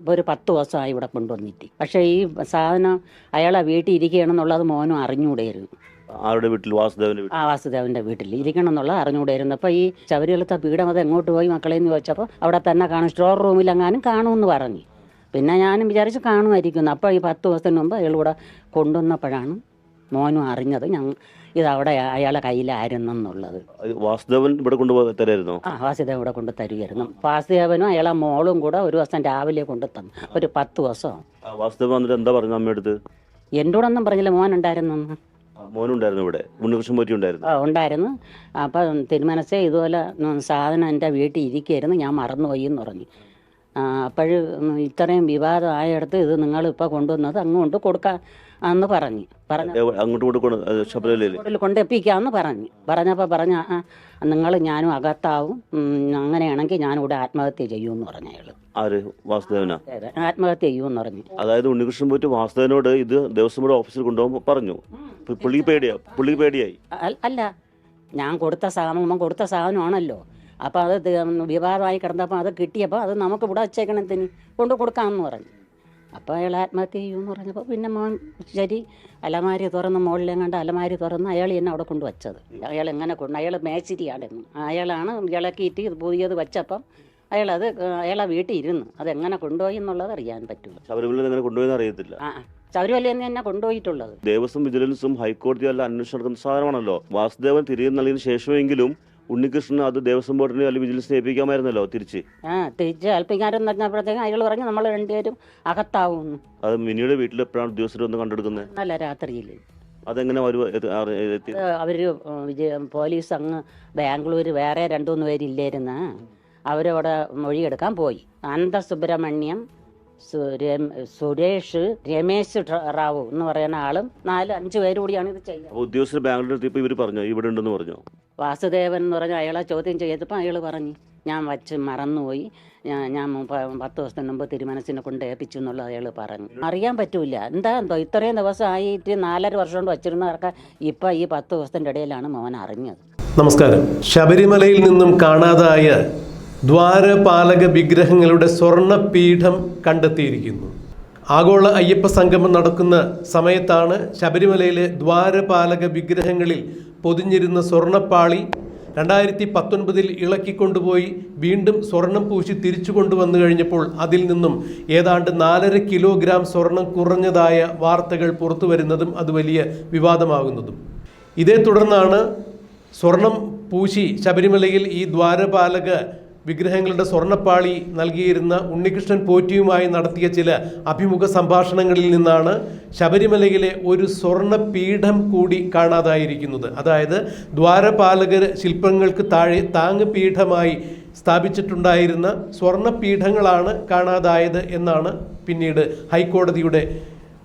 ഇപ്പോൾ ഒരു പത്ത് ദിവസമായി ഇവിടെ കൊണ്ടുവന്നിട്ട്. പക്ഷേ ഈ സാധനം അയാളെ വീട്ടിൽ ഇരിക്കുകയാണെന്നുള്ളത് മോനും അറിഞ്ഞുകൂടെയായിരുന്നു. ആരുടെ വീട്ടിൽ? വാസുദേവന്റെ ആ വാസുദേവന്റെ വീട്ടിൽ ഇരിക്കണം എന്നുള്ളത് അറിഞ്ഞുകൂടെയായിരുന്നു. അപ്പോൾ ഈ ശബരിമലത്തെ പീഠം അത് എങ്ങോട്ട് പോയി മക്കളെ എന്ന് ചോദിച്ചപ്പോൾ അവിടെ തന്നെ കാണും സ്റ്റോർ റൂമിൽ റൂമിലെങ്ങാനും കാണുമെന്ന് പറഞ്ഞു. പിന്നെ ഞാനും വിചാരിച്ച് കാണുമായിരിക്കുന്നു അപ്പോൾ ഈ പത്ത് ദിവസത്തിന് മുമ്പ് അയാൾ ഇവിടെ കൊണ്ടുവന്നപ്പോഴാണ് മോനും അറിഞ്ഞത് ഞങ്ങൾ ഇതവിടെ അയാളെ കയ്യിലായിരുന്നെന്നുള്ളത്. എന്നുള്ളത് വാസുദേവൻ ഇവിടെ കൊണ്ടുപോയി തരായിരുന്നു? ആ വാസുദേവൻ ഇവിടെ കൊണ്ട് തരുമായിരുന്നു വാസുദേവനും അയാളെ മോളും കൂടെ ഒരു ദിവസം രാവിലെ കൊണ്ട് തന്നു. ഒരു പത്ത് ദിവസം. വാസുദേവൻ വന്നിട്ട് എന്താ പറഞ്ഞു അമ്മയടുത്ത് കൂടെ ഒന്നും പറഞ്ഞില്ല മോൻ ഉണ്ടായിരുന്നു മോനുണ്ടായിരുന്നു ഇവിടെ. ഉണ്ണികൃഷ്ണൻ പോറ്റി ഉണ്ടായിരുന്നു. ആ, ഉണ്ടായിരുന്നു. അപ്പം തിരുമനസേ ഇതുപോലെ സാധനം എന്റെ വീട്ടിൽ ഇരിക്കുകയായിരുന്നു ഞാൻ മറന്നുപോയി എന്ന് പറഞ്ഞു. അപ്പോൾ ഇത്രയും വിവാദമായടത്ത് ഇത് നിങ്ങൾ ഇപ്പോൾ കൊണ്ടുവന്നത് അങ്ങോട്ട് കൊടുക്കാം എന്ന് പറഞ്ഞു. പറഞ്ഞു അങ്ങോട്ട് കൊണ്ടെപ്പിക്കാമെന്ന് പറഞ്ഞു. പറഞ്ഞപ്പോൾ പറഞ്ഞ നിങ്ങൾ ഞാനും അകത്താവും. അങ്ങനെയാണെങ്കിൽ ഞാനിവിടെ ആത്മഹത്യ ചെയ്യുമെന്ന് പറഞ്ഞു അയാൾ ആര്? വാസുദേവനാ? ആത്മഹത്യ ചെയ്യുമെന്ന് പറഞ്ഞു. അതായത് ഉണ്ണികൃഷ്ണൻ പോയിട്ട് വാസുദേവനോട് ഇത് ദേവസ്വം ബോർഡ് ഓഫീസിൽ കൊണ്ടുപോകുമ്പോൾ പറഞ്ഞു. പുള്ളി പേടിയാ പുള്ളി പേടിയായി. അല്ല ഞാൻ കൊടുത്ത സാധനം കൊടുത്ത സാധനമാണല്ലോ. അപ്പോൾ അത് വിവാഹമായി വിവാദമായി കിടന്നപ്പോൾ അത് കിട്ടിയപ്പോൾ അത് നമുക്ക് ഇവിടെ വച്ചേക്കണത്തിന് കൊണ്ട് കൊടുക്കാമെന്ന് പറഞ്ഞു. അപ്പോൾ അയാൾ ആത്മഹത്യ ചെയ്യുമെന്ന് പറഞ്ഞപ്പോൾ പിന്നെ മോൻ ശരി അലമാരി തുറന്ന് മുകളിലെ കണ്ട് അലമാരി തുറന്ന് അയാൾ എന്നെ അവിടെ കൊണ്ട് വച്ചത്. അയാൾ എങ്ങനെ കൊണ്ട് അയാൾ മേച്ചിരിയാണെന്ന് അയാളാണ് ഇളക്കിയിട്ട് ഇത് പുതിയത് വെച്ചപ്പം അയാളത് അയാളെ വീട്ടിൽ ഇരുന്ന് അതെങ്ങനെ കൊണ്ടുപോയി എന്നുള്ളത് അറിയാൻ പറ്റുള്ളൂ. ശബരിമല എങ്ങനെ കൊണ്ടുപോയെന്ന് അറിയത്തില്ല. ശബരിമല തന്നെ എന്നെ കൊണ്ടുപോയിട്ടുള്ളത്. ദേവസ്വം വിജിലൻസും ഹൈക്കോടതി എല്ലാം അന്വേഷണം നടക്കുന്ന സാധനമാണല്ലോ. വാസുദേവൻ തിരികെ നൽകിയതിനു ശേഷമെങ്കിലും ഉണ്ണികൃഷ്ണൻ അത് ദേവസ്വം ബോർഡിനെ അല്ലെങ്കിൽ വിജിലൻസിനെ ഏൽപ്പിക്കാമായിരുന്നല്ലോ തിരിച്ച്. ആ തിരിച്ച് ഏൽപ്പിക്കാരെന്ന് പറഞ്ഞപ്പോഴത്തേക്കും അയാൾ പറഞ്ഞു നമ്മൾ രണ്ടുപേരും അകത്താവുമെന്ന് അത് മിനിയുടെ വീട്ടിൽ എപ്പോഴാണ് ഉദ്യോഗസ്ഥരെ ഒന്ന് കണ്ടെടുക്കുന്നത്? നല്ല രാത്രിയിൽ അതെങ്ങനെ എത്തി- ആ- വിജയ പോലീസ് അങ്ങ് ബാംഗ്ലൂർ വേറെ രണ്ടു മൂന്ന് പേരില്ലായിരുന്ന അവരവിടെ മൊഴിയെടുക്കാൻ പോയി. അനന്തസുബ്രഹ്മണ്യം സു- രമ- സുരേഷ് രമേശ് റാവു എന്ന് പറയുന്ന ആളും നാല് അഞ്ച് പേര് കൂടിയാണ് ഇത് ചെയ്യുന്നത്. ഉദ്യോഗസ്ഥർ ബാംഗ്ലൂർ ഇവർ പറഞ്ഞു? ഇവിടെ ഉണ്ടെന്ന് പറഞ്ഞു? വാസുദേവൻ എന്ന് പറഞ്ഞ അയാളെ ചോദ്യം ചെയ്തപ്പോൾ അയാൾ പറഞ്ഞു ഞാൻ വച്ച് മറന്നുപോയി. ഞാൻ ഞാൻ പത്ത് ദിവസത്തിന് മുമ്പ് തിരുമനസിനെ കൊണ്ട് ഏൽപ്പിച്ചു എന്നുള്ളത് അയാൾ പറഞ്ഞു. അറിയാൻ പറ്റൂല. എന്താ എന്തോ ഇത്രയും ദിവസം ആയിട്ട് നാലര വർഷം കൊണ്ട് വച്ചിരുന്നവർക്ക് ഇപ്പം ഈ പത്ത് ദിവസത്തിന്റെ ഇടയിലാണ് മോൻ അറിഞ്ഞത്. നമസ്കാരം. ശബരിമലയിൽ നിന്നും കാണാതായ ദ്വാരപാലക വിഗ്രഹങ്ങളുടെ സ്വർണപീഠം കണ്ടെത്തിയിരിക്കുന്നു. ആഗോള അയ്യപ്പ സംഗമം നടക്കുന്ന സമയത്താണ് ശബരിമലയിലെ ദ്വാരപാലക വിഗ്രഹങ്ങളിൽ പൊതിഞ്ഞിരുന്ന സ്വർണപ്പാളി രണ്ടായിരത്തി പത്തൊൻപതിൽ ഇളക്കിക്കൊണ്ടുപോയി വീണ്ടും സ്വർണം പൂശി തിരിച്ചു കൊണ്ടുവന്നു കഴിഞ്ഞപ്പോൾ അതിൽ നിന്നും ഏതാണ്ട് നാലര കിലോഗ്രാം സ്വർണം കുറഞ്ഞതായ വാർത്തകൾ പുറത്തു വരുന്നതും അത് വലിയ വിവാദമാകുന്നതും. ഇതേ തുടർന്നാണ് സ്വർണം പൂശി ശബരിമലയിൽ ഈ ദ്വാരപാലക വിഗ്രഹങ്ങളുടെ സ്വർണപ്പാളി നൽകിയിരുന്ന ഉണ്ണികൃഷ്ണൻ പോറ്റിയുമായി നടത്തിയ ചില അഭിമുഖ സംഭാഷണങ്ങളിൽ നിന്നാണ് ശബരിമലയിലെ ഒരു സ്വർണ പീഠം കൂടി കാണാതായിരിക്കുന്നത്. അതായത് ദ്വാരപാലകർ ശില്പങ്ങൾക്ക് താഴെ താങ്ങ് പീഠമായി സ്ഥാപിച്ചിട്ടുണ്ടായിരുന്ന സ്വർണ പീഠങ്ങളാണ് കാണാതായത് എന്നാണ് പിന്നീട് ഹൈക്കോടതിയുടെ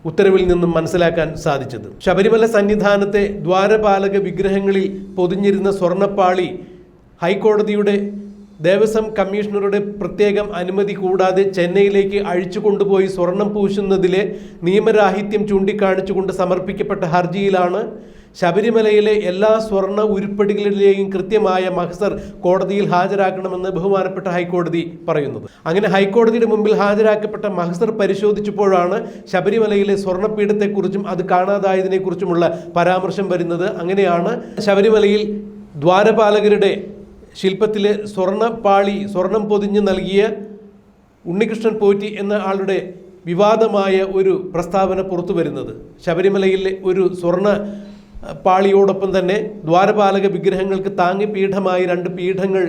ഉത്തരവിൽ നിന്നും മനസ്സിലാക്കാൻ സാധിച്ചത്. ശബരിമല സന്നിധാനത്തെ ദ്വാരപാലക വിഗ്രഹങ്ങളിൽ പൊതിഞ്ഞിരുന്ന സ്വർണപ്പാളി ഹൈക്കോടതിയുടെ ദേവസ്വം കമ്മീഷണറുടെ പ്രത്യേകം അനുമതി കൂടാതെ ചെന്നൈയിലേക്ക് അഴിച്ചു കൊണ്ടുപോയി സ്വർണം പൂശുന്നതിലെ നിയമരാഹിത്യം ചൂണ്ടിക്കാണിച്ചുകൊണ്ട് സമർപ്പിക്കപ്പെട്ട ഹർജിയിലാണ് ശബരിമലയിലെ എല്ലാ സ്വർണ ഉരുപ്പടികളിലെയും കൃത്യമായ മഹസർ കോടതിയിൽ ഹാജരാക്കണമെന്ന് ബഹുമാനപ്പെട്ട ഹൈക്കോടതി പറയുന്നത്. അങ്ങനെ ഹൈക്കോടതിയുടെ മുമ്പിൽ ഹാജരാക്കപ്പെട്ട മഹസർ പരിശോധിച്ചപ്പോഴാണ് ശബരിമലയിലെ സ്വർണപീഠത്തെക്കുറിച്ചും അത് കാണാതായതിനെക്കുറിച്ചുമുള്ള പരാമർശം വരുന്നത്. അങ്ങനെയാണ് ശബരിമലയിൽ ദ്വാരപാലകരുടെ ശില്പത്തിലെ സ്വർണപ്പാളി സ്വർണം പൊതിഞ്ഞ് നൽകിയ ഉണ്ണികൃഷ്ണൻ പോറ്റി എന്ന ആളുടെ വിവാദമായ ഒരു പ്രസ്താവന പുറത്തു വരുന്നത്. ശബരിമലയിലെ ഒരു സ്വർണ പാളിയോടൊപ്പം തന്നെ ദ്വാരപാലക വിഗ്രഹങ്ങൾക്ക് താങ്ങി പീഠമായി രണ്ട് പീഠങ്ങൾ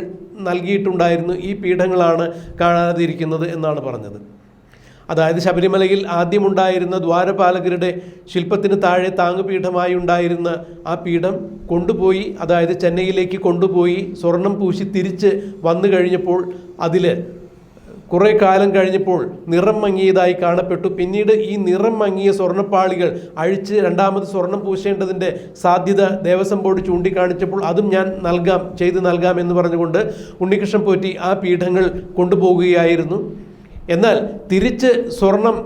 നൽകിയിട്ടുണ്ടായിരുന്നു. ഈ പീഠങ്ങളാണ് കാണാതിരിക്കുന്നത് എന്നാണ് പറഞ്ഞത്. അതായത് ശബരിമലയിൽ ആദ്യമുണ്ടായിരുന്ന ദ്വാരപാലകരുടെ ശില്പത്തിന് താഴെ താങ്ങുപീഠമായി ഉണ്ടായിരുന്ന ആ പീഠം കൊണ്ടുപോയി അതായത് ചെന്നൈയിലേക്ക് കൊണ്ടുപോയി സ്വർണം പൂശി തിരിച്ച് വന്നു കഴിഞ്ഞപ്പോൾ അതിൽ കുറേ കാലം കഴിഞ്ഞപ്പോൾ നിറം മങ്ങിയതായി കാണപ്പെട്ടു. പിന്നീട് ഈ നിറം മങ്ങിയ സ്വർണപ്പാളികൾ അഴിച്ച് രണ്ടാമത് സ്വർണം പൂശേണ്ടതിന്റെ സാധ്യത ദേവസ്വം ബോർഡ് ചൂണ്ടിക്കാണിച്ചപ്പോൾ അതും ഞാൻ നൽകാം ചെയ്ത് നൽകാം എന്ന് പറഞ്ഞുകൊണ്ട് ഉണ്ണികൃഷ്ണൻ പോറ്റി ആ പീഠങ്ങൾ കൊണ്ടുപോകുകയായിരുന്നു. എന്നാൽ തിരിച്ച് സ്വർണം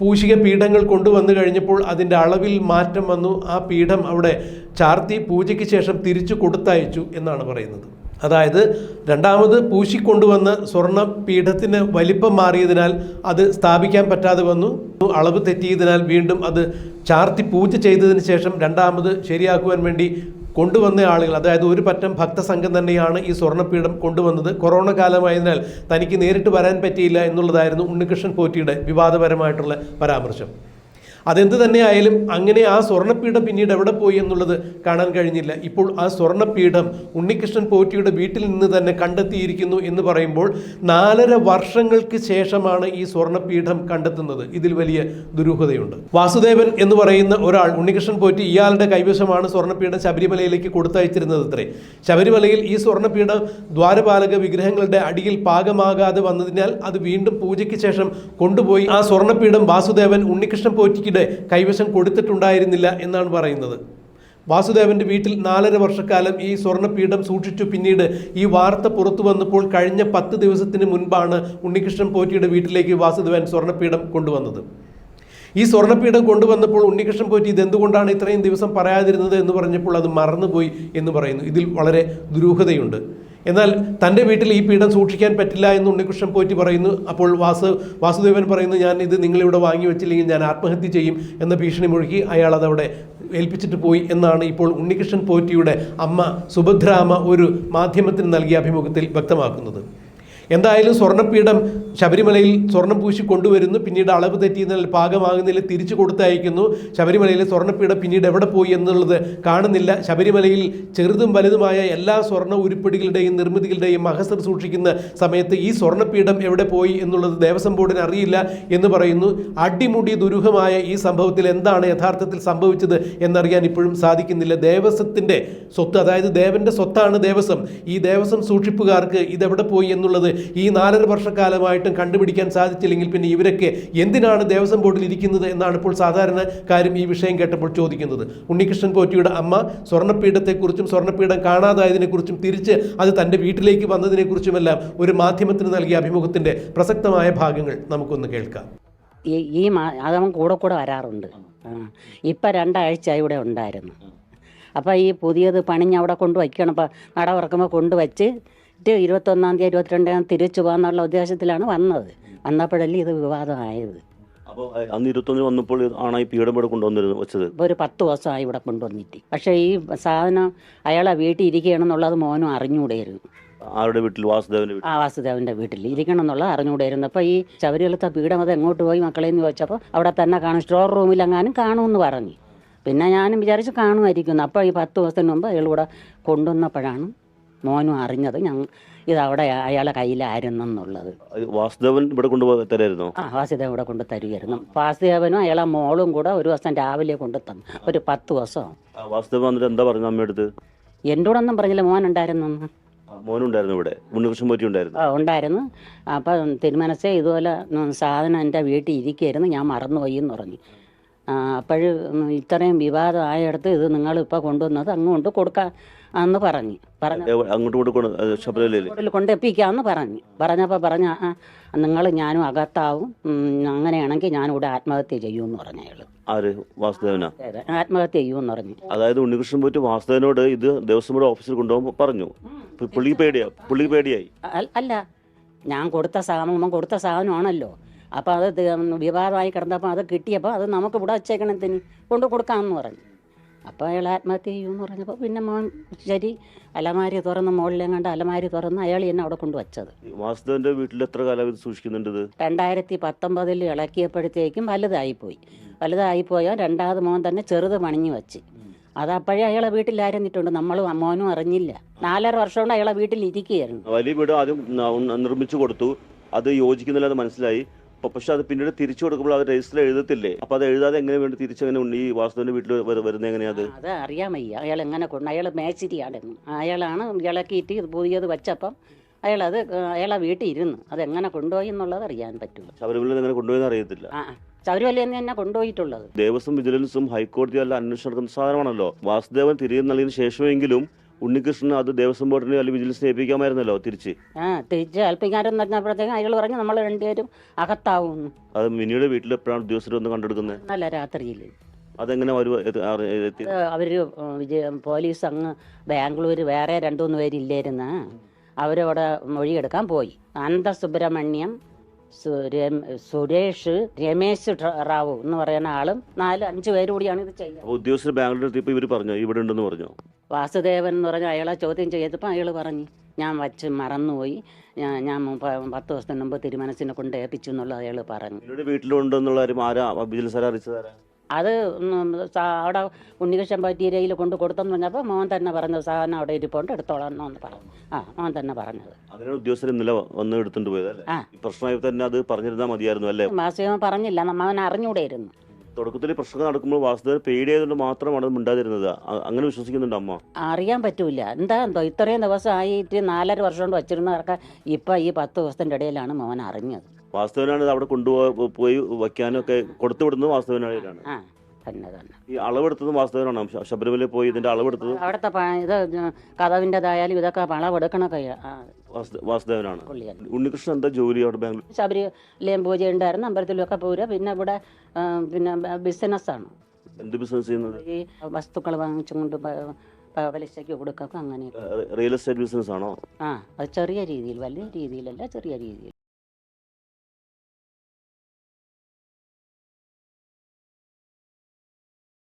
പൂശിക പീഠങ്ങൾ കൊണ്ടുവന്നു കഴിഞ്ഞപ്പോൾ അതിന്റെ അളവിൽ മാറ്റം വന്നു. ആ പീഠം അവിടെ ചാർത്തി പൂജയ്ക്ക് ശേഷം തിരിച്ചു കൊടുത്തയച്ചു എന്നാണ് പറയുന്നത്. അതായത് രണ്ടാമത് പൂശിക്കൊണ്ടുവന്ന സ്വർണ പീഠത്തിന് വലിപ്പം മാറിയതിനാൽ അത് സ്ഥാപിക്കാൻ പറ്റാതെ വന്നു. അളവ് തെറ്റിയതിനാൽ വീണ്ടും അത് ചാർത്തി പൂജ ചെയ്തതിന് ശേഷം രണ്ടാമത് ശരിയാക്കുവാൻ വേണ്ടി കൊണ്ടുവന്ന ആളുകൾ അതായത് ഒരു പറ്റം ഭക്തസംഘം തന്നെയാണ് ഈ സ്വർണപീഠം കൊണ്ടുവന്നത്. കൊറോണ കാലമായതിനാൽ തനിക്ക് നേരിട്ട് വരാൻ പറ്റിയില്ല എന്നുള്ളതായിരുന്നു ഉണ്ണികൃഷ്ണൻ പോറ്റിയുടെ വിവാദപരമായിട്ടുള്ള പരാമർശം. അതെന്ത് തന്നെയായാലും അങ്ങനെ ആ സ്വർണപീഠം പിന്നീട് എവിടെ പോയി എന്നുള്ളത് കാണാൻ കഴിഞ്ഞില്ല. ഇപ്പോൾ ആ സ്വർണപീഠം ഉണ്ണികൃഷ്ണൻ പോറ്റിയുടെ വീട്ടിൽ നിന്ന് തന്നെ കണ്ടെത്തിയിരിക്കുന്നു എന്ന് പറയുമ്പോൾ നാലര വർഷങ്ങൾക്ക് ശേഷമാണ് ഈ സ്വർണപീഠം കണ്ടെത്തുന്നത്. ഇതിൽ വലിയ ദുരൂഹതയുണ്ട്. വാസുദേവൻ എന്ന് പറയുന്ന ഒരാൾ ഉണ്ണികൃഷ്ണൻ പോറ്റി ഇയാളുടെ കൈവശമാണ് സ്വർണപീഠം ശബരിമലയിലേക്ക് കൊടുത്തയച്ചിരുന്നത് അത്രേ. ശബരിമലയിൽ ഈ സ്വർണപീഠം ദ്വാരപാലക വിഗ്രഹങ്ങളുടെ അടിയിൽ പാകമാകാതെ വന്നതിനാൽ അത് വീണ്ടും പൂജയ്ക്ക് ശേഷം കൊണ്ടുപോയി ആ സ്വർണപീഠം വാസുദേവൻ ഉണ്ണികൃഷ്ണൻ പോറ്റിയുടെ കൈവശം കൊടുത്തിട്ടുണ്ടായിരുന്നില്ല എന്നാണ് പറയുന്നത്. വാസുദേവന്റെ വീട്ടിൽ നാലര വർഷക്കാലം ഈ സ്വർണപീഠം സൂക്ഷിച്ചു. പിന്നീട് ഈ വാർത്ത പുറത്തു വന്നപ്പോൾ കഴിഞ്ഞ പത്ത് ദിവസത്തിന് മുൻപാണ് ഉണ്ണികൃഷ്ണൻ പോറ്റിയുടെ വീട്ടിലേക്ക് വാസുദേവൻ സ്വർണപീഠം കൊണ്ടുവന്നത്. ഈ സ്വർണപീഠം കൊണ്ടുവന്നപ്പോൾ ഉണ്ണികൃഷ്ണൻ പോറ്റി ഇതെന്തുകൊണ്ടാണ് ഇത്രയും ദിവസം പറയാതിരുന്നത് എന്ന് പറഞ്ഞപ്പോൾ അത് മറന്നുപോയി എന്ന് പറയുന്നു. ഇതിൽ വളരെ ദുരൂഹതയുണ്ട്. എന്നാൽ തന്റെ വീട്ടിൽ ഈ പീഠം സൂക്ഷിക്കാൻ പറ്റില്ല എന്ന് ഉണ്ണികൃഷ്ണൻ പോയിട്ട് പറയുന്നു. അപ്പോൾ വാസു വാസുദേവൻ പറയുന്നു ഞാൻ ഇത് നിങ്ങളിവിടെ വാങ്ങി വെച്ചില്ലെങ്കിൽ ഞാൻ ആത്മഹത്യ ചെയ്യും എന്ന ഭീഷണി മുഴുകി അയാൾ അതവിടെ ഏൽപ്പിച്ചിട്ട് പോയി എന്നാണ് ഇപ്പോൾ ഉണ്ണികൃഷ്ണൻ പോറ്റിയുടെ അമ്മ സുഭദ്രാമ ഒരു മാധ്യമത്തിന് നൽകിയ അഭിമുഖത്തിൽ വ്യക്തമാക്കുന്നത്. എന്തായാലും സ്വർണപീഠം ശബരിമലയിൽ സ്വർണം പൂശി കൊണ്ടുവരുന്നു. പിന്നീട് അളവ് തെറ്റിയെന്നാൽ പാകമാകുന്നില്ല തിരിച്ചു കൊടുത്തയക്കുന്നു. ശബരിമലയിലെ സ്വർണപീഠം പിന്നീട് എവിടെ പോയി എന്നുള്ളത് കാണുന്നില്ല. ശബരിമലയിൽ ചെറുതും വലുതുമായ എല്ലാ സ്വർണ ഉരുപ്പടികളുടെയും നിർമ്മിതികളുടെയും മഹസർ സൂക്ഷിക്കുന്ന സമയത്ത് ഈ സ്വർണപീഠം എവിടെ പോയി എന്നുള്ളത് ദേവസ്വം ബോർഡിന് അറിയില്ല എന്ന് പറയുന്നു. അടിമുടി ദുരൂഹമായ ഈ സംഭവത്തിൽ എന്താണ് യഥാർത്ഥത്തിൽ സംഭവിച്ചത് എന്നറിയാൻ ഇപ്പോഴും സാധിക്കുന്നില്ല. ദേവസ്വത്തിന്റെ സ്വത്ത് അതായത് ദേവന്റെ സ്വത്താണ് ദേവസ്വം. ഈ ദേവസ്വം സൂക്ഷിപ്പുകാർക്ക് ഇതെവിടെ പോയി എന്നുള്ളത് ഈ നാലര വർഷക്കാലമായിട്ടും കണ്ടുപിടിക്കാൻ സാധിച്ചില്ലെങ്കിൽ പിന്നെ ഇവരൊക്കെ എന്തിനാണ് ദേവസ്വം ബോർഡിൽ ഇരിക്കുന്നത് എന്നാണ് ഇപ്പോൾ സാധാരണ കാര്യം ഈ വിഷയം കേട്ടപ്പോൾ ചോദിക്കുന്നത്. ഉണ്ണികൃഷ്ണൻ പോറ്റിയുടെ അമ്മ സ്വർണപീഠത്തെക്കുറിച്ചും സ്വർണപീഠം കാണാതായതിനെക്കുറിച്ചും തിരിച്ച് അത് തന്റെ വീട്ടിലേക്ക് വന്നതിനെക്കുറിച്ചുമെല്ലാം ഒരു മാധ്യമത്തിന് നൽകിയ അഭിമുഖത്തിന്റെ പ്രസക്തമായ ഭാഗങ്ങൾ നമുക്കൊന്ന് കേൾക്കാം. ഈ അതവൻ കൂടെ കൂടെ വരാറുണ്ട്. ഇപ്പം രണ്ടാഴ്ച ഇവിടെ ഉണ്ടായിരുന്നു. അപ്പോൾ ഈ പുതിയത് പണിഞ്ഞ് അവിടെ കൊണ്ട് വയ്ക്കണം അപ്പം നട ഇറക്കുമ്പോൾ കൊണ്ട് ട്ട് ഇരുപത്തൊന്നാം തീയതി ഇരുപത്തിരണ്ടാം തിരിച്ചു പോകാന്നുള്ള ഉദ്ദേശത്തിലാണ് വന്നത്. വന്നപ്പോഴല്ലേ ഇത് വിവാദമായത്. അപ്പോൾ അന്ന് ഇരുപത്തൊന്നിന് വന്നപ്പോൾ ആണ് ഈ പീഠം ഇവിടെ കൊണ്ടുവന്നിരുന്നത് വെച്ചത്? ഇപ്പോൾ ഒരു പത്ത് ദിവസമായി ഇവിടെ കൊണ്ടുവന്നിട്ട്. പക്ഷേ ഈ സാധനം അയാളെ വീട്ടിൽ ഇരിക്കുകയാണെന്നുള്ളത് മോനും അറിഞ്ഞുകൂടെയായിരുന്നു ആരുടെ വീട്ടിൽ? വാസുദേവന്റെ വീട്ടിൽ? ആ വാസുദേവന്റെ വീട്ടിൽ ഇരിക്കണം എന്നുള്ളത് അറിഞ്ഞുകൂടെയായിരുന്നു അപ്പോൾ ഈ ശബരികളത്തെ പീഠം അത് എങ്ങോട്ട് പോയി മക്കളെ എന്ന് ചോദിച്ചപ്പോൾ അവിടെ തന്നെ കാണും സ്റ്റോർ റൂമിലെങ്ങാനും കാണുമെന്ന് പറഞ്ഞു. പിന്നെ ഞാനും വിചാരിച്ച് കാണുമായിരിക്കുന്നു. അപ്പോൾ ഈ പത്ത് ദിവസത്തിന് മുമ്പ് അയാൾ ഇവിടെ കൊണ്ടുവന്നപ്പോഴാണ് മോനും അറിഞ്ഞത് ഞങ്ങൾ ഇതവിടെ അയാളെ കയ്യിലായിരുന്നെന്നുള്ളത്. എന്നുള്ളത് വാസുദേവൻ ഇവിടെ കൊണ്ടുപോയി തരായിരുന്നു? ആ വാസുദേവൻ ഇവിടെ കൊണ്ട് തരുമായിരുന്നു വാസുദേവനും അയാളെ മോളും കൂടെ ഒരു ദിവസം രാവിലെ കൊണ്ട് തന്നു. ഒരു പത്ത് ദിവസം. വാസുദേവൻ വന്നിട്ട് എന്താ പറഞ്ഞു അമ്മയടുത്ത് ഒന്നും പറഞ്ഞില്ല മോൻ ഉണ്ടായിരുന്നെന്ന് മോനുണ്ടായിരുന്നു ഇവിടെ. ഉണ്ണികൃഷ്ണൻ പോറ്റി ഉണ്ടായിരുന്നു. ആ, ഉണ്ടായിരുന്നു. അപ്പം തിരുമനസേ ഇതുപോലെ സാധനം എന്റെ വീട്ടിൽ ഇരിക്കുകയായിരുന്നു ഞാൻ മറന്നുപോയി എന്ന് പറഞ്ഞു. അപ്പോൾ ഇത്രയും വിവാദം ആയടുത്ത് ഇത് നിങ്ങൾ ഇപ്പോൾ കൊണ്ടുവന്നത് അങ്ങോട്ട് കൊടുക്കാൻ എന്ന് പറഞ്ഞു. അങ്ങോട്ടും കൊണ്ട് അത് ശബരിമലയിൽ കൂടുതൽ പറഞ്ഞു. പറഞ്ഞപ്പോൾ പറഞ്ഞ നിങ്ങൾ ഞാനും അകത്താവും. അങ്ങനെയാണെങ്കിൽ ഞാനിവിടെ ആത്മഹത്യ ചെയ്യുമെന്ന് പറഞ്ഞു അയാൾ ആര്? വാസുദേവനാ? ആത്മഹത്യ ചെയ്യുമെന്ന് പറഞ്ഞു. അതായത് ഉണ്ണികൃഷ്ണൻ പോയിട്ട് വാസുദേവനോട് ഇത് ദേവസ്വം ബോർഡ് ഓഫീസിൽ കൊണ്ടുപോകുമ്പോൾ പറഞ്ഞു. പുള്ളി പേടിയാ പുള്ളി പേടിയായി. അല്ല. ഞാൻ കൊടുത്ത സാധനം കൊടുത്ത സാധനമാണല്ലോ. അപ്പോൾ അത് വിവാഹമായി വിവാദമായി കിടന്നപ്പോൾ അത് കിട്ടിയപ്പോൾ അത് നമുക്ക് ഇവിടെ വച്ചേക്കണത്തിന് കൊണ്ട് കൊടുക്കാന്ന് പറഞ്ഞു. അപ്പോൾ അയാൾ ആത്മഹത്യ ചെയ്യുമെന്ന് പറഞ്ഞപ്പോൾ പിന്നെ മോൻ ശരി അലമാരി തുറന്ന് മുകളിലെങ്ങാണ്ട് അലമാരി തുറന്ന് അയാൾ എന്നെ അവിടെ കൊണ്ടുവച്ചത്. വാസുദേവന്റെ വീട്ടിൽ എത്ര കാലം സൂക്ഷിക്കുന്നുണ്ട് രണ്ടായിരത്തി പത്തൊമ്പതിൽ ഇളക്കിയപ്പോഴത്തേക്കും വലുതായിപ്പോയി. വലുതായിപ്പോയാൽ രണ്ടാമത് മോൻ തന്നെ ചെറുത് പണിഞ്ഞു വെച്ച്. അത് അപ്പോഴേ അയാളെ വീട്ടിലായിരുന്നിട്ടുണ്ട് നമ്മളും അമ്മോനും അറിഞ്ഞില്ല. നാലര വർഷം കൊണ്ട് അയാളെ വീട്ടിൽ ഇരിക്കുകയായിരുന്നു. വലിയ വീട് ആദ്യം നിർമ്മിച്ചു കൊടുത്തു. അത് യോജിക്കുന്നില്ല അത് മനസ്സിലായി. പക്ഷെ അത് പിന്നീട് തിരിച്ചു കൊടുക്കുമ്പോൾ അത് രജിസ്റ്റർ എഴുതത്തില്ലേ? അപ്പൊ അത് എഴുതാതെ എങ്ങനെ വേണ്ടി തിരിച്ചെങ്ങനെ ഉണ്ട് ഈ വാസുദേവന്റെ വീട്ടിൽ വരുന്നത് എങ്ങനെയാ അത്? അറിയാമയ്യ അത് അറിയാൻ വയ്യ അയാൾ എങ്ങനെ കൊണ്ട് അയാൾ മേച്ചിരിയാണെന്ന്. അയാളാണ് ഇളക്കിയിട്ട് ഇത് പുതിയത് വെച്ചപ്പം അത് അയാളെ വീട്ടിൽ ഇരുന്ന് അത് എങ്ങനെ കൊണ്ടുപോയി എന്നുള്ളത് അറിയാൻ പറ്റുള്ളൂ. ശബരിമല എങ്ങനെ കൊണ്ടുപോയെന്ന് അറിയത്തില്ല. ആ ആ. ശബരിമല എന്ന് തന്നെ കൊണ്ടുപോയിട്ടുള്ളത്. ദേവസ്വം വിജിലൻസും ഹൈക്കോടതി അല്ല അന്വേഷണം നടക്കുന്ന സാധനമാണല്ലോ. വാസുദേവൻ തിരികെ നൽകിയതിനു ശേഷമെങ്കിലും ഉണ്ണികൃഷ്ണൻ അത് ദേവസ്വം ബോർഡിനെ അല്ലെങ്കിൽ വിജിലൻസിനെ ഏൽപ്പിക്കാമായിരുന്നല്ലോ തിരിച്ച്. ആ തിരിച്ച് ഏൽപ്പിക്കാരെന്ന് പറഞ്ഞപ്പോഴത്തേക്കും അയാൾ പറഞ്ഞു നമ്മൾ രണ്ടുപേരും അകത്താവുന്നു. അത് മിനിയുടെ വീട്ടിൽ എപ്പോഴാണ് ഉദ്യോഗസ്ഥർ ഒന്ന് കണ്ടെടുക്കുന്നത്? നല്ല രാത്രിയിൽ അതെങ്ങനെ ഒരു അവർ വിജയ പോലീസ് അങ്ങ് ബാംഗ്ലൂർ വേറെ രണ്ടു മൂന്ന് പേരില്ലായിരുന്ന അവരവിടെ മൊഴിയെടുക്കാൻ പോയി. അനന്തസുബ്രഹ്മണ്യം സുബ്രഹ്മണ്യം സുരേഷ് രമേശ് റാവു എന്ന് പറയുന്ന ആളും നാല് അഞ്ച് പേര് കൂടിയാണ് ഇത് ചെയ്യുന്നത്. ഉദ്യോഗസ്ഥർ ബാംഗ്ലൂർ ഇവർ പറഞ്ഞു? ഇവിടെ ഉണ്ടെന്ന് പറഞ്ഞു? വാസുദേവൻ എന്ന് പറഞ്ഞ അയാളെ ചോദ്യം ചെയ്തപ്പോൾ അയാൾ പറഞ്ഞു ഞാൻ വച്ച് മറന്നുപോയി. ഞാൻ ഞാൻ പത്ത് ദിവസത്തിന് മുമ്പ് തിരുമനസിനെ കൊണ്ട് ഏൽപ്പിച്ചു എന്നുള്ളത് അയാൾ പറഞ്ഞു. വീട്ടിലുണ്ടെന്നുള്ള അത് അവിടെ ഉണ്ണികൃഷ്ണൻ പറ്റീരയിൽ കൊണ്ട് കൊടുത്തെന്ന് പറഞ്ഞപ്പോൾ മോൻ തന്നെ പറഞ്ഞു സാധനം അവിടെ ഇരിപ്പോണ്ട് എടുത്തോളാം എന്ന് പറഞ്ഞു. ആ മോൻ തന്നെ പറഞ്ഞത്. അതിനാണ് ഉദ്യോഗസ്ഥർ ഇന്നലെ വന്ന് എടുത്തുകൊണ്ട് പോയത് ആ. പ്രശ്നമായി തന്നെ അത് പറഞ്ഞിരുന്നാൽ മതിയായിരുന്നു അല്ലേ? മാസികം പറഞ്ഞില്ല നമ്മവൻ അറിഞ്ഞൂടെയിരുന്നു. തുടക്കത്തിൽ പ്രശ്നങ്ങൾ പ്രശ്നം നടക്കുമ്പോൾ വാസുദേവൻ പേടിയായതുകൊണ്ട് മാത്രമാണ് മിണ്ടാതിരുന്നത്. അങ്ങനെ വിശ്വസിക്കുന്നുണ്ട് അമ്മ? അറിയാൻ പറ്റൂല. എന്താ എന്തോ ഇത്രയും ദിവസം ആയിട്ട് നാലര വർഷം കൊണ്ട് വച്ചിരുന്നവർക്ക് ഇപ്പൊ ഈ പത്ത് ദിവസത്തിന്റെ ഇടയിലാണ് മോൻ അറിഞ്ഞത്. വാസ്തവനാണ് അവിടെ കൊണ്ടുപോയി പോയി വയ്ക്കാനും ഒക്കെ കൊടുത്തു വിടുന്നത് വാസ്തവനാണ് ആ. തന്നെ തന്നെ ഈ അളവെടുത്തതും വാസ്തവനാണ് ശ- ശബരിമലയിൽ പോയി ഇതിന്റെ അളവെടുത്തത് അവിടുത്തെ പ- ഇത് കഥവിന്റെതായാലും ഇതൊക്കെ പളവെടുക്കണൊക്കെ വാസുദേ- വാസുദേവനാണ് പുള്ളിയാണ്. ഉണ്ണികൃഷ്ണൻ എന്താ ജോലി അവിടെ ബാംഗ്ലൂർ ശബരിമലയും പൂജ ഉണ്ടായിരുന്നു അമ്പലത്തിലൊക്കെ പോരുക. പിന്നെ ഇവിടെ ആ, പിന്നെ ബിസിനസ്സാണ്. എന്ത് ബിസിനസ് ചെയ്യുന്നത്? ഈ വസ്തുക്കൾ വാങ്ങിച്ചുകൊണ്ട് പ- പ- പലിശയ്ക്ക് കൊടുക്കുക അങ്ങനെയൊക്കെ. റിയൽ എസ്റ്റേറ്റ് ബിസിനസ് ആണോ ആ അത് ചെറിയ രീതിയിൽ വലിയ രീതിയിലല്ല ചെറിയ രീതിയിൽ.